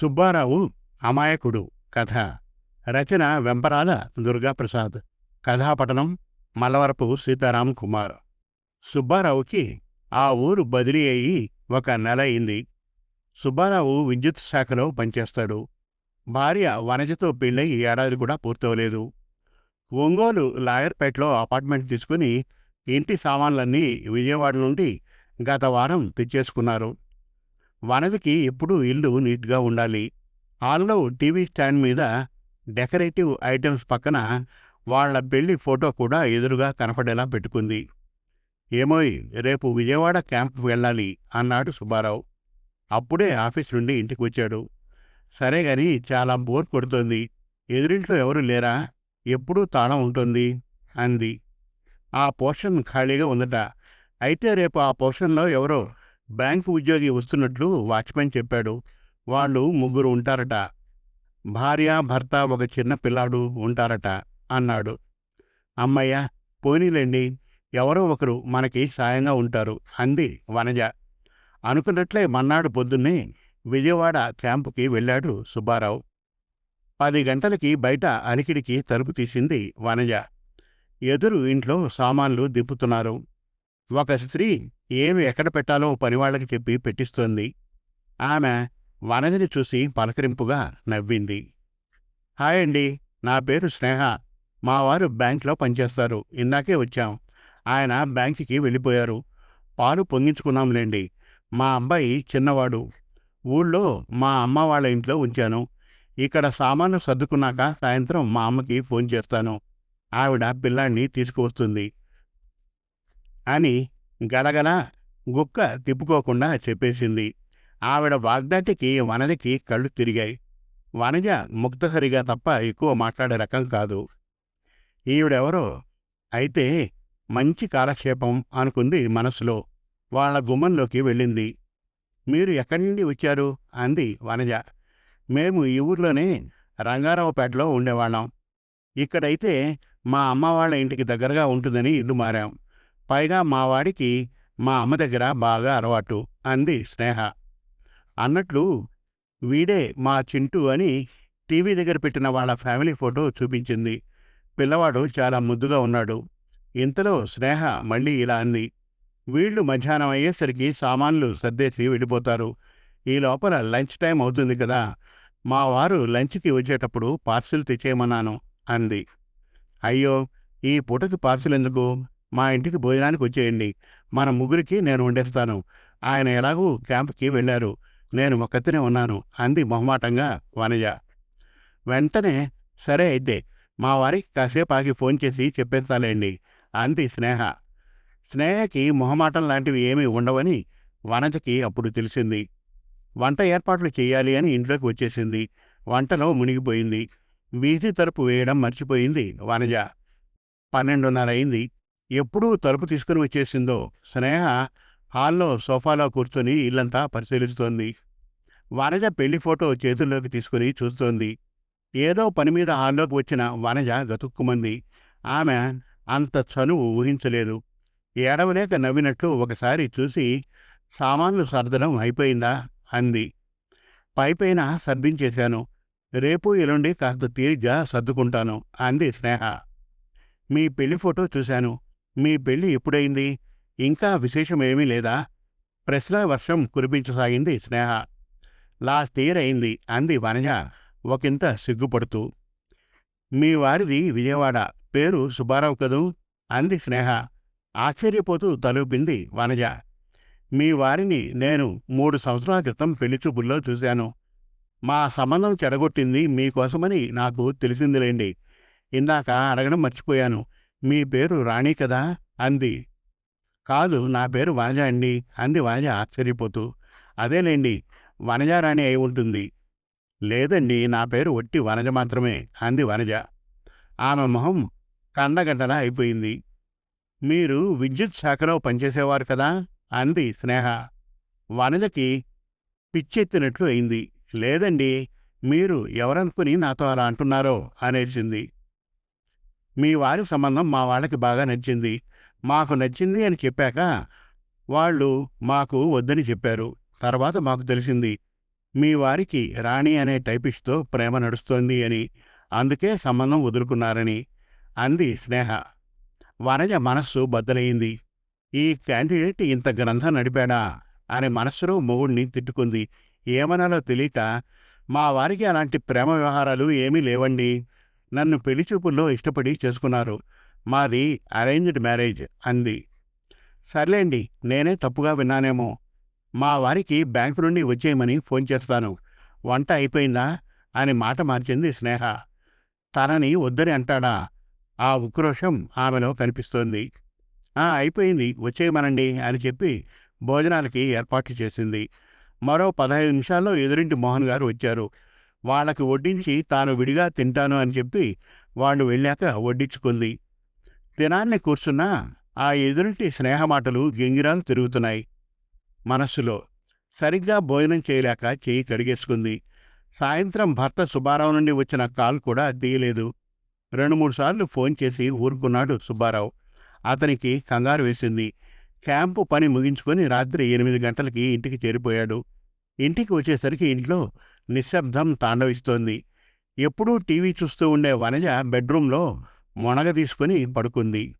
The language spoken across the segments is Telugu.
సుబ్బారావు అమాయకుడు కథ. రచన వెంపరాల దుర్గాప్రసాద్. కథాపటనం మలవరపు సీతారాం కుమార్. సుబ్బారావుకి ఆ ఊరు బదిలీ అయ్యి ఒక నెల అయింది. సుబ్బారావు విద్యుత్ శాఖలో పనిచేస్తాడు. భార్య వనజతో పెళ్ళై ఏడాది కూడా పూర్తవలేదు. ఒంగోలు లాయర్పేటలో అపార్ట్మెంట్ తీసుకుని ఇంటి సామాన్లన్నీ విజయవాడ నుండి గత వారం తెచ్చేసుకున్నారు. వనదికి ఎప్పుడూ ఇల్లు నీట్గా ఉండాలి. హాల్లో టీవీ స్టాండ్ మీద డెకరేటివ్ ఐటమ్స్ పక్కన వాళ్ళ పెళ్ళి ఫోటో కూడా ఎదురుగా కనపడేలా పెట్టుకుంది. ఏమోయ్ రేపు విజయవాడ క్యాంప్కి వెళ్ళాలి అన్నాడు సుబ్బారావు. అప్పుడే ఆఫీస్ నుండి ఇంటికి వచ్చాడు. సరే గాని చాలా బోర్ కొడుతోంది. ఎదురింట్లో ఎవరు లేరా? ఎప్పుడూ తాళం ఉంటుంది అంది. ఆ పోర్షన్ ఖాళీగా ఉందట. అయితే రేపు ఆ పోర్షన్లో ఎవరో బ్యాంకు ఉద్యోగి వస్తున్నట్లు వాచ్మెన్ చెప్పాడు. వాళ్ళు ముగ్గురు ఉంటారట. భార్య భర్త ఒక చిన్న పిల్లాడు ఉంటారట అన్నాడు. అమ్మయ్య పోనీలేండి. ఎవరో ఒకరు మనకి సాయంగా ఉంటారు అంది వనజ. అనుకున్నట్లే మన్నాడు పొద్దున్నే విజయవాడ క్యాంపుకి వెళ్ళాడు సుబ్బారావు. పది గంటలకి బయట అలికిడికి తలుపు తీసింది వనజ. ఎదురు ఇంట్లో సామాన్లు దింపుతున్నారు. ఒక స్త్రీ ఏమి ఎక్కడ పెట్టాలో పనివాళ్ళకి చెప్పి పెట్టిస్తోంది. ఆమె వనదిని చూసి పలకరింపుగా నవ్వింది. హాయ్ అండి నా పేరు స్నేహ. మా వారు బ్యాంక్లో పనిచేస్తారు. ఇందాకే వచ్చాం. ఆయన బ్యాంకుకి వెళ్ళిపోయారు. పాలు పొంగించుకున్నాంలేండి. మా అబ్బాయి చిన్నవాడు. ఊళ్ళో మా అమ్మ వాళ్ళ ఇంట్లో ఉంచాను. ఇక్కడ సామాన్లు సర్దుకున్నాక సాయంత్రం మా అమ్మకి ఫోన్ చేస్తాను. ఆవిడ పిల్లాన్ని తీసుకువస్తుంది. అని గలగల గుక్క తిప్పుకోకుండా చెప్పేసింది. ఆవిడ వాగ్దాటికి వనజకి కళ్ళు తిరిగాయి. వనజ ముక్తసరిగా తప్ప ఎక్కువ మాట్లాడే రకం కాదు. ఈవిడెవరో? అయితే మంచి కాలక్షేపం అనుకుంది మనసులో. వాళ్ళ గుమ్మంలోకి వెళ్ళింది. మీరు ఎక్కడి నుండి వచ్చారు? అంది వనజ. మేము ఈ ఊర్లోనే రంగారావుపేటలో ఉండేవాళ్ళం. ఇక్కడైతే మా అమ్మ వాళ్ళ ఇంటికి దగ్గరగా ఉంటుందని ఇల్లు మారాం. పైగా మావాడికి మా అమ్మ దగ్గర బాగా అలవాటు. అంది స్నేహ. అన్నట్లు వీడే మా చింటూ అని టీవీ దగ్గర పెట్టిన వాళ్ళ ఫ్యామిలీ ఫోటో చూపించింది. పిల్లవాడు చాలా ముద్దుగా ఉన్నాడు. ఇంతలో స్నేహ మళ్ళీ ఇలా అంది. వీళ్ళు మధ్యాహ్నం అయ్యేసరికి సామాన్లు సర్దేసి వెళ్ళిపోతారు. ఈ లోపల లంచ్ టైం అవుతుంది కదా. మా వారు లంచ్కి వచ్చేటప్పుడు పార్సిల్ తెచ్చేయమన్నాను అంది. అయ్యో ఈ పూటకి పార్సిల్ ఎందుకు? మా ఇంటికి భోజనానికి వచ్చేయండి. మన ముగ్గురికి నేను వండేస్తాను. ఆయన ఎలాగూ క్యాంప్కి వెళ్ళారు. నేను ఒక్కతినే ఉన్నాను అంది మొహమాటంగా వనజ వెంటనే సరే అయితే మా వారికి కాసేపు ఆగి ఫోన్ చేసి చెప్పేస్తాలేండి అంది స్నేహ. స్నేహకి మొహమాటం లాంటివి ఏమీ ఉండవని వనజకి అప్పుడు తెలిసింది. వంట ఏర్పాట్లు చేయాలి అని ఇంట్లోకి వచ్చేసింది. వంటలో మునిగిపోయింది. వీధి తలుపు వేయడం మర్చిపోయింది వనజ పన్నెండున్నర అయింది. ఎప్పుడూ తలుపు తీసుకుని వచ్చేసిందో స్నేహ హాల్లో సోఫాలో కూర్చొని ఇల్లంతా పరిశీలిస్తోంది. వనజ పెళ్ళి ఫోటో చేతుల్లోకి తీసుకుని చూస్తోంది. ఏదో పని మీద హాల్లోకి వచ్చిన వనజ గతుక్కుమంది. ఆమె అంత చనువు ఊహించలేదు. ఏడవలేక నవ్వినట్లు ఒకసారి చూసి సామాన్లు సర్దడం అయిపోయిందా? అంది. పైపైన సర్దించేశాను. రేపు ఎల్లుండి కాస్త తీరిగ్గా సర్దుకుంటాను అంది స్నేహ. మీ పెళ్ళి ఫోటో చూశాను. మీ పెళ్ళి ఎప్పుడైంది ఇంకా విశేషమేమీ లేదా? ప్రశ్న వర్షం కురిపించసాగింది స్నేహ. లాస్ట్ ఇయర్ అయింది అంది వనజ ఒకంత సిగ్గుపడుతూ. మీ వారిది విజయవాడ పేరు సుబ్బారావు కదూ? అంది స్నేహ. ఆశ్చర్యపోతూ తలూపింది వనజ. మీ వారిని నేను మూడు సంవత్సరాల క్రితం పెళ్ళిచూపుల్లో చూశాను. మా సంబంధం చెడగొట్టింది మీకోసమని నాకు తెలిసిందిలేండి. ఇందాక అడగడం మర్చిపోయాను. మీ పేరు రాణి కదా? అంది. కాదు నా పేరు వనజ అండి అంది వనజ ఆశ్చర్యపోతూ. అదేలేండి వనజారాణి అయి ఉంటుంది. లేదండి నా పేరు ఒట్టి వనజ మాత్రమే అంది వనజ. ఆమె మొహం కండగడ్డలా అయిపోయింది. మీరు విద్యుత్ శాఖలో పనిచేసేవారు కదా? అంది స్నేహ. వనజకి పిచ్చెత్తినట్లు అయింది. లేదండి మీరు ఎవరనుకుని నాతో అలా అంటున్నారో అనేసింది. మీ వారి సంబంధం మా వాళ్ళకి బాగా నచ్చింది. మాకు నచ్చింది అని చెప్పాక వాళ్ళు మాకు వద్దని చెప్పారు. తర్వాత మాకు తెలిసింది మీ వారికి రాణి అనే టైపిస్ట్తో ప్రేమ నడుస్తోంది అని అందుకే సంబంధం వదులుకున్నారని అంది స్నేహ. వనజ మనస్సు బద్దలయింది ఈ క్యాండిడేట్ ఇంత గ్రంథం నడిపాడా అని మనస్సులో మొగుడిని తిట్టుకుంది. ఏమనాలో తెలియక మా వారికి అలాంటి ప్రేమ వ్యవహారాలు ఏమీ లేవండి. నన్ను పెళ్ళి చూపుల్లో ఇష్టపడి చేసుకున్నారు. మాది అరేంజ్డ్ మ్యారేజ్ అంది. సర్లేండి నేనే తప్పుగా విన్నానేమో. మా వారికి బ్యాంకు నుండి వచ్చేయమని ఫోన్ చేస్తాను. వంట అయిపోయిందా? అని మాట మార్చింది స్నేహ. తనని వద్దని అంటాడా? ఆ ఉక్రోషం ఆమెలో కనిపిస్తోంది. "ఆ, అయిపోయింది వచ్చేయమనండి అని చెప్పి భోజనాలకి ఏర్పాట్లు చేసింది. మరో పదహైదు నిమిషాల్లో ఎదురింటి మోహన్ గారు వచ్చారు. వాళ్ళకి వడ్డించి తాను విడిగా తింటాను అని చెప్పి వాళ్ళు వెళ్ళాక వడ్డించుకుంది. తినాన్ని కూర్చున్నా ఆ ఎదురింటి స్నేహమాటలు గింగిరాలు తిరుగుతున్నాయి. మనస్సులో సరిగ్గా భోజనం చేయలేక చేయి కడిగేసుకుంది. సాయంత్రం భర్త సుబ్బారావు నుండి వచ్చిన కాల్ కూడా తీయలేదు. రెండు మూడు సార్లు ఫోన్ చేసి ఊరుకున్నాడు సుబ్బారావు. అతనికి కంగారు వేసింది. క్యాంపు పని ముగించుకొని రాత్రి ఎనిమిది గంటలకి ఇంటికి చేరిపోయాడు. ఇంటికి వచ్చేసరికి ఇంట్లో నిశ్శబ్దం తాండవిస్తోంది. ఎప్పుడూ టీవీ చూస్తూ ఉండే వనజ బెడ్రూంలో మొనగ తీసుకుని పడుకుంది.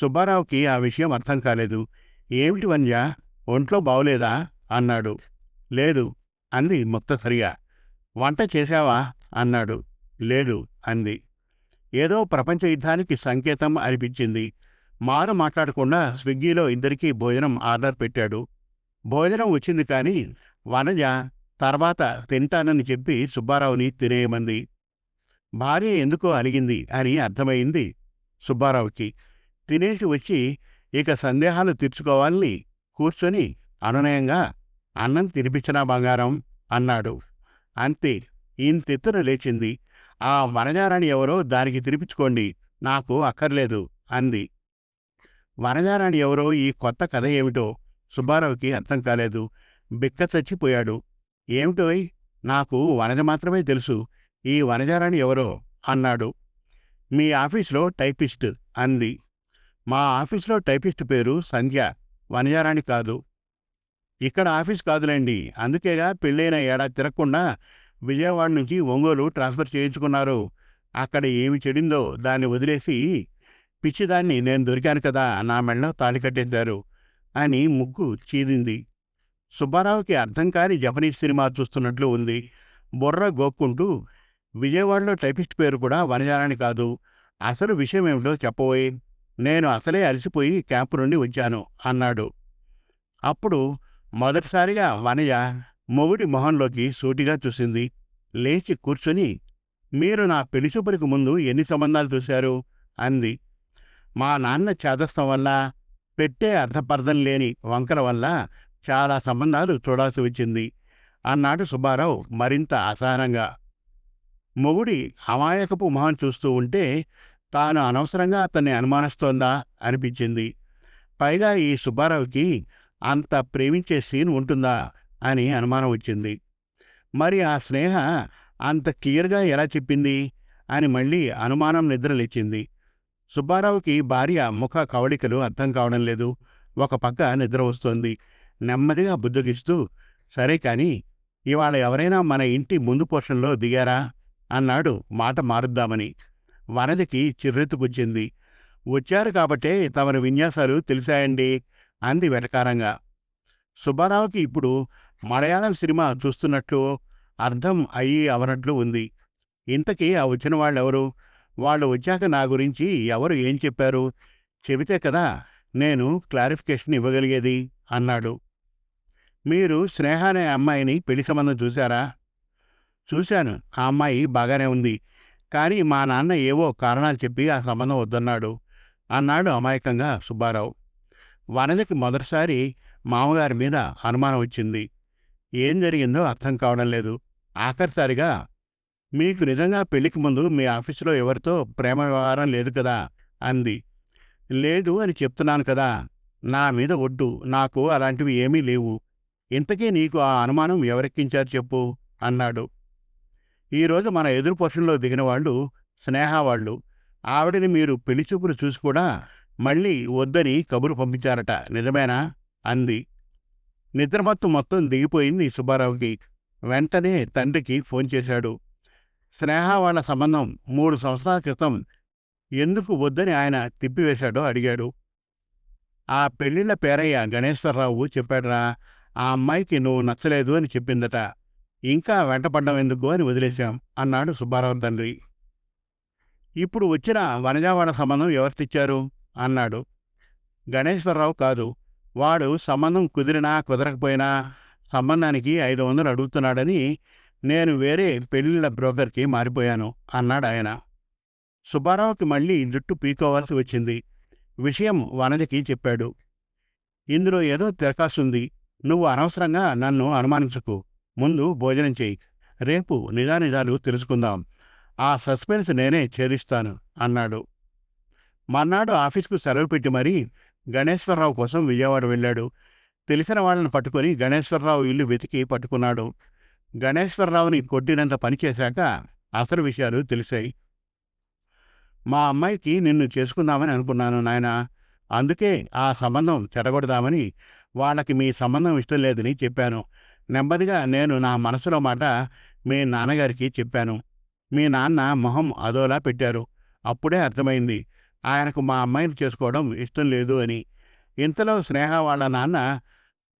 సుబ్బారావుకి ఆ విషయం అర్థం కాలేదు. ఏమిటి వనజ? ఒంట్లో బావులేదా? అన్నాడు. లేదు అంది ముక్తసరిగా. వంట చేశావా? అన్నాడు. లేదు అంది. ఏదో ప్రపంచ యుద్ధానికి సంకేతం అనిపించింది. మారు మాట్లాడకుండా స్విగ్గీలో ఇద్దరికీ భోజనం ఆర్డర్ పెట్టాడు. భోజనం వచ్చింది కానీ వనజ తర్వాత తింటానని చెప్పి సుబ్బారావుని తినేయమంది. భార్య ఎందుకో అలిగింది అని అర్థమైంది సుబ్బారావుకి. తినేసి వచ్చి ఇక సందేహాలు తీర్చుకోవాలని కూర్చొని అనునయంగా అన్నం తినిపించినా బంగారం అన్నాడు. అంతే ఇంతెత్తున లేచింది. ఆ వనజారాణి ఎవరో దానికి తినిపించుకోండి నాకు అక్కర్లేదు అంది. వనజారాణి ఎవరో ఈ కొత్త కథ ఏమిటో సుబ్బారావుకి అర్థం కాలేదు. బిక్క చచ్చిపోయాడు. ఏమిటోయ్? నాకు వనజ మాత్రమే తెలుసు. ఈ వనజారాణి ఎవరో? అన్నాడు. మీ ఆఫీస్లో టైపిస్ట్ అంది. మా ఆఫీస్లో టైపిస్ట్ పేరు సంధ్య. వనజారాణి కాదు. ఇక్కడ ఆఫీస్ కాదులేండి. అందుకేగా పెళ్ళైన ఏడాది తిరగకుండా విజయవాడ నుంచి ఒంగోలు ట్రాన్స్ఫర్ చేయించుకున్నారు. అక్కడ ఏమి చెడిందో దాన్ని వదిలేసి పిచ్చిదాన్ని నేను దొరికాను కదా నా మెళ్ళలో తాళి కట్టేశారు అని ముగ్గు చీరింది సుబ్బారావుకి అర్థం కాని జపనీస్ సినిమా చూస్తున్నట్లు ఉంది. బుర్ర గోక్కుంటూ విజయవాడలో టైపిస్ట్ పేరు కూడా వనజారాని కాదు. అసలు విషయం ఏమిటో చెప్పబోయి నేను అసలే అలసిపోయి క్యాంపు నుండి వచ్చాను అన్నాడు. అప్పుడు మొదటిసారిగా వనజ మొగుడి మొహంలోకి సూటిగా చూసింది. లేచి కూర్చొని మీరు నా పెళ్ళి చూపులకు ముందు ఎన్ని సంబంధాలు చూశారు? అంది. మా నాన్న చేదస్తం వల్ల పెట్టే అర్థపర్థం లేని వంకల వల్ల చాలా సంబంధాలు చూడాల్సి వచ్చింది. అన్నాడు సుబ్బారావు మరింత అసహనంగా. మొగుడి అమాయకపు మొహం చూస్తూ ఉంటే తాను అనవసరంగా అతన్ని అనుమానిస్తోందా అనిపించింది. పైగా ఈ సుబ్బారావుకి అంత ప్రేమించే సీన్ ఉంటుందా అని అనుమానం వచ్చింది. మరి ఆ స్నేహ అంత క్లియర్గా ఎలా చెప్పింది అని మళ్ళీ అనుమానం నిద్రలేచింది. సుబ్బారావుకి భార్య ముఖ కవళికలు అర్థం కావడం లేదు. ఒక పక్క నిద్ర వస్తోంది. నెమ్మదిగా బుద్ధగిస్తూ సరే కాని ఇవాళ ఎవరైనా మన ఇంటి ముందు పోర్షన్లో దిగారా? అన్నాడు మాట మారుద్దామని. వనదికి చిర్రెత్తుకొచ్చింది. వచ్చారు కాబట్టే తమరి విన్యాసాలు తెలిసాయండి అంది వెటకారంగా. సుబ్బారావుకి ఇప్పుడు మలయాళం సినిమా చూస్తున్నట్లు అర్థం అయ్యి అవనట్లు ఉంది. ఇంతకీ ఆ వచ్చిన వాళ్ళెవరు? వాళ్ళు వచ్చాక నా గురించి ఎవరు ఏం చెప్పారు? చెబితే కదా నేను క్లారిఫికేషన్ ఇవ్వగలిగేది అన్నాడు. మీరు స్నేహ అనే అమ్మాయిని పెళ్ళి సంబంధం చూశారా? చూశాను. ఆ అమ్మాయి బాగానే ఉంది. కానీ మా నాన్న ఏవో కారణాలు చెప్పి ఆ సంబంధం వద్దన్నాడు. అన్నాడు అమాయకంగా సుబ్బారావు. వనజకి మొదటిసారి మామగారి మీద అనుమానం వచ్చింది. ఏం జరిగిందో అర్థం కావడం లేదు. ఆఖరిసారిగా మీకు నిజంగా పెళ్ళికి ముందు మీ ఆఫీసులో ఎవరితో ప్రేమ వ్యవహారం లేదు కదా? అంది. లేదు అని చెప్తున్నాను కదా. నా మీద ఒడ్డు నాకు అలాంటివి ఏమీ లేవు. ఇంతకీ నీకు ఆ అనుమానం ఎవరెక్కించారు చెప్పు అన్నాడు. ఈరోజు మన ఎదురు పోషణలో దిగిన వాళ్ళు స్నేహ వాళ్ళు. ఆవిడని మీరు పెళ్ళి చూపులు చూసి కూడా మళ్ళీ వద్దని కబురు పంపించారట నిజమేనా? అంది. నిద్రమత్తు మొత్తం దిగిపోయింది సుబ్బారావుకి. వెంటనే తండ్రికి ఫోన్ చేశాడు. స్నేహవాళ్ళ సంబంధం మూడు సంవత్సరాల క్రితం ఎందుకు వద్దని ఆయన తిప్పివేశాడో అడిగాడు. ఆ పెళ్ళిళ్ళ పేరయ్య గణేశ్వరరావు చెప్పాడురా ఆ అమ్మాయికి నువ్వు నచ్చలేదు అని చెప్పిందట. ఇంకా వెంటపడ్డం ఎందుకు అని వదిలేశాం అన్నాడు సుబ్బారావు తండ్రి. ఇప్పుడు వచ్చిన వనజావాడ సంబంధం ఎవరితిచ్చారు అన్నాడు. గణేశ్వరరావు కాదు. వాడు సంబంధం కుదిరినా కుదరకపోయినా సంబంధానికి ఐదు వందలు అడుగుతున్నాడని నేను వేరే పెళ్ళిళ్ళ బ్రోకర్కి మారిపోయాను అన్నాడు ఆయన. సుబ్బారావుకి మళ్ళీ జుట్టు పీకోవాల్సి వచ్చింది. విషయం వనజకి చెప్పాడు. ఇందులో ఏదో తిరకాసుంది. నువ్వు అనవసరంగా నన్ను అనుమానించకు. ముందు భోజనం చెయ్యి రేపు నిజానిజాలు తెలుసుకుందాం. ఆ సస్పెన్స్ నేనే ఛేదిస్తాను అన్నాడు. మర్నాడు ఆఫీస్కు సెలవు పెట్టి మరీ గణేశ్వరరావు కోసం విజయవాడ వెళ్ళాడు. తెలిసిన వాళ్ళని పట్టుకొని గణేశ్వరరావు ఇల్లు వెతికి పట్టుకున్నాడు. గణేశ్వరరావుని కొట్టినంత పనిచేశాక అసలు విషయాలు తెలిసాయి. మా అమ్మాయికి నిన్ను చేసుకుందామని అనుకున్నాను నాయనా. అందుకే ఆ సంబంధం చెడగొడదామని వాళ్ళకి మీ సంబంధం ఇష్టం లేదని చెప్పాను. నెమ్మదిగా నేను నా మనసులో మాట మీ నాన్నగారికి చెప్పాను. మీ నాన్న మొహం అదోలా పెట్టారు. అప్పుడే అర్థమైంది. ఆయనకు మా అమ్మాయిని చేసుకోవడం ఇష్టం లేదు అని. ఇంతలో స్నేహ వాళ్ళ నాన్న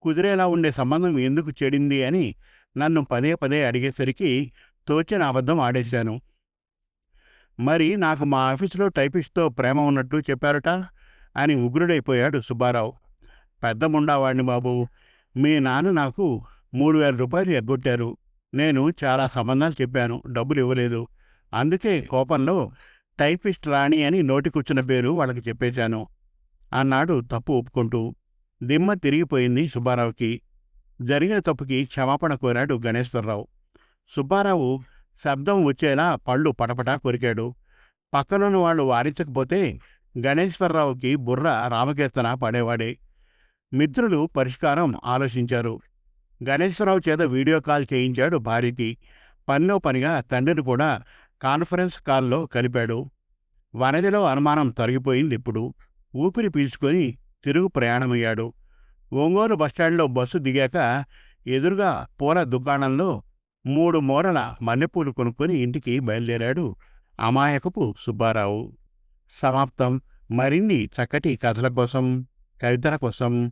కుదిరేలా ఉండే సంబంధం ఎందుకు చెడింది? అని నన్ను పదే పదే అడిగేసరికి తోచిన అబద్ధం ఆడేశాను. మరి నాకు మా ఆఫీసులో టైపిస్ట్తో ప్రేమ ఉన్నట్టు చెప్పారట? అని ఉగ్రుడైపోయాడు సుబ్బారావు. పెద్ద ముండావాడిని బాబు. మీ నాన్న నాకు మూడు వేల రూపాయలు ఎగ్గొట్టారు. నేను చాలా సంబంధాలు చెప్పాను. డబ్బులు ఇవ్వలేదు. అందుకే కోపంలో టైపిస్ట్ రాణి అని నోటికొచ్చిన పేరు వాళ్ళకి చెప్పేశాను. అన్నాడు తప్పు ఒప్పుకుంటూ. దిమ్మ తిరిగిపోయింది సుబ్బారావుకి. జరిగిన తప్పుకి క్షమాపణ కోరాడు గణేశ్వరరావు. సుబ్బారావు శబ్దం వచ్చేలా పళ్ళు పటపటా కొరికాడు. పక్కనున్న వాళ్ళు వారించకపోతే గణేశ్వరరావుకి బుర్ర రామకీర్తన పడేవాడే. మిత్రులు పరిష్కారం ఆలోచించారు. గణేశ్వరరావు చేత వీడియో కాల్ చేయించాడు భార్యకి. పనిలో పనిగా తండ్రిని కూడా కాన్ఫరెన్స్ కాల్లో కలిపాడు. వనదిలో అనుమానం తొలగిపోయింది ఇప్పుడు. ఊపిరి పీల్చుకొని తిరుగు ప్రయాణమయ్యాడు. ఒంగోలు బస్టాండ్లో బస్సు దిగాక ఎదురుగా పూల దుకాణంలో మూడు మూరల మల్లెపూలు కొనుక్కొని ఇంటికి బయలుదేరాడు అమాయకపు సుబ్బారావు. సమాప్తం. మరిన్ని చక్కటి కథల కోసం కవితల కోసం